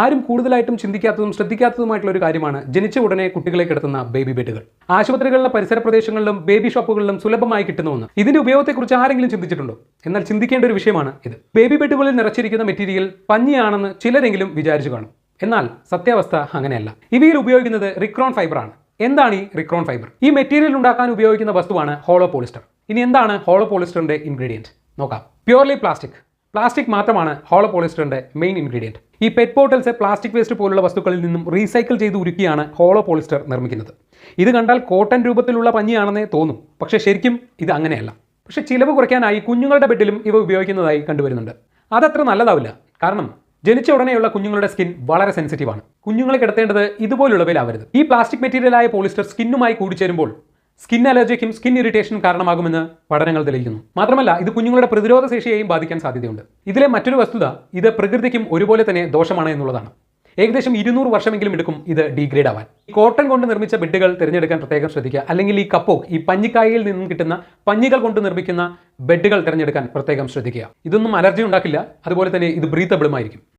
ആരും കൂടുതലായിട്ടും ചിന്തിക്കാത്തതും ശ്രദ്ധിക്കാത്തതുമായിട്ടുള്ള ഒരു കാര്യമാണ് ജനിച്ച ഉടനെ കുട്ടികളെ കിടത്തുന്ന ബേബി ബെഡുകൾ ആശുപത്രികളിലെ പരിസര പ്രദേശങ്ങളിലും ബേബി ഷോപ്പുകളിലും സുലഭമായി കിട്ടുന്നുവെന്ന്. ഇതിന്റെ ഉപയോഗത്തെക്കുറിച്ച് ആരെങ്കിലും ചിന്തിച്ചിട്ടുണ്ടോ? എന്നാൽ ചിന്തിക്കേണ്ട ഒരു വിഷയമാണ് ഇത്. ബേബി ബെഡുകളിൽ നിറച്ചിരിക്കുന്ന മെറ്റീരിയൽ പഞ്ഞിയാണെന്ന് ചിലരെങ്കിലും വിചാരിച്ചു കാണും. എന്നാൽ സത്യാവസ്ഥ അങ്ങനെയല്ല. ഇവയിൽ ഉപയോഗിക്കുന്നത് റിക്രോൺ ഫൈബറാണ് എന്താണ് ഈ റിക്രോൺ ഫൈബർ ഈ മെറ്റീരിയൽ ഉണ്ടാക്കാൻ ഉപയോഗിക്കുന്ന വസ്തുവാണ് ഹോളോ പോളിസ്റ്റർ ഇനി എന്താണ് ഹോളോ പോളിസ്റ്ററിന്റെ ഇൻഗ്രീഡിയന്റ് നോക്കാം. പ്യൂർലി പ്ലാസ്റ്റിക് പ്ലാസ്റ്റിക് മാത്രമാണ് ഹോളോ പോളിസ്റ്ററിന്റെ മെയിൻ ഇൻഗ്രീഡിയന്റ് ഈ പെറ്റ് ബോട്ടിൽസ് പ്ലാസ്റ്റിക് വേസ്റ്റ് പോലുള്ള വസ്തുക്കളിൽ നിന്നും റീസൈക്കിൾ ചെയ്ത് ഉരുക്കിയാണ് ഹോളോ പോളിസ്റ്റർ നിർമ്മിക്കുന്നത്. ഇത് കണ്ടാൽ കോട്ടൺ രൂപത്തിലുള്ള പഞ്ഞിയാണെന്നേ തോന്നും. പക്ഷേ ശരിക്കും ഇത് അങ്ങനെയല്ല. പക്ഷേ ചിലവ് കുറയ്ക്കാനായി കുഞ്ഞുങ്ങളുടെ ബെഡിലും ഇവ ഉപയോഗിക്കുന്നതായി കണ്ടുവരുന്നുണ്ട്. അതത്ര നല്ലതാവില്ല. കാരണം ജനിച്ച ഉടനെയുള്ള കുഞ്ഞുങ്ങളുടെ സ്കിൻ വളരെ സെൻസിറ്റീവാണ് കുഞ്ഞുങ്ങളെ കിടത്തേണ്ടത് ഇതുപോലുള്ളവയിലാവരുത്. ഈ പ്ലാസ്റ്റിക് മെറ്റീരിയലായ പോളിസ്റ്റർ സ്കിന്നുമായി കൂടിച്ചേരുമ്പോൾ സ്കിൻ അലർജിക്കും സ്കിൻ ഇറിറ്റേഷനും കാരണമാകുമെന്ന് പഠനങ്ങൾ തെളിയിക്കുന്നു. മാത്രമല്ല ഇത് കുഞ്ഞുങ്ങളുടെ പ്രതിരോധ ശേഷിയെയും ബാധിക്കാൻ സാധ്യതയുണ്ട്. ഇതിലെ മറ്റൊരു വസ്തുത ഇത് പ്രകൃതിക്കും ഒരുപോലെ തന്നെ ദോഷമാണ് എന്നുള്ളതാണ്. ഏകദേശം ഇരുന്നൂറ് വർഷമെങ്കിലും എടുക്കും ഇത് ഡീഗ്രേഡ് ആവാൻ. ഈ കോട്ടൺ കൊണ്ട് നിർമ്മിച്ച ബെഡുകൾ തിരഞ്ഞെടുക്കാൻ പ്രത്യേകം ശ്രദ്ധിക്കുക. അല്ലെങ്കിൽ ഈ കപ്പോക്ക് ഈ പഞ്ഞിക്കായയിൽ നിന്നും കിട്ടുന്ന പഞ്ഞികൾ കൊണ്ട് നിർമ്മിക്കുന്ന ബെഡുകൾ തിരഞ്ഞെടുക്കാൻ പ്രത്യേകം ശ്രദ്ധിക്കുക. ഇതൊന്നും അലർജി ഉണ്ടാക്കില്ല. അതുപോലെ തന്നെ ഇത് ബ്രീത്തബിളുമായിരിക്കും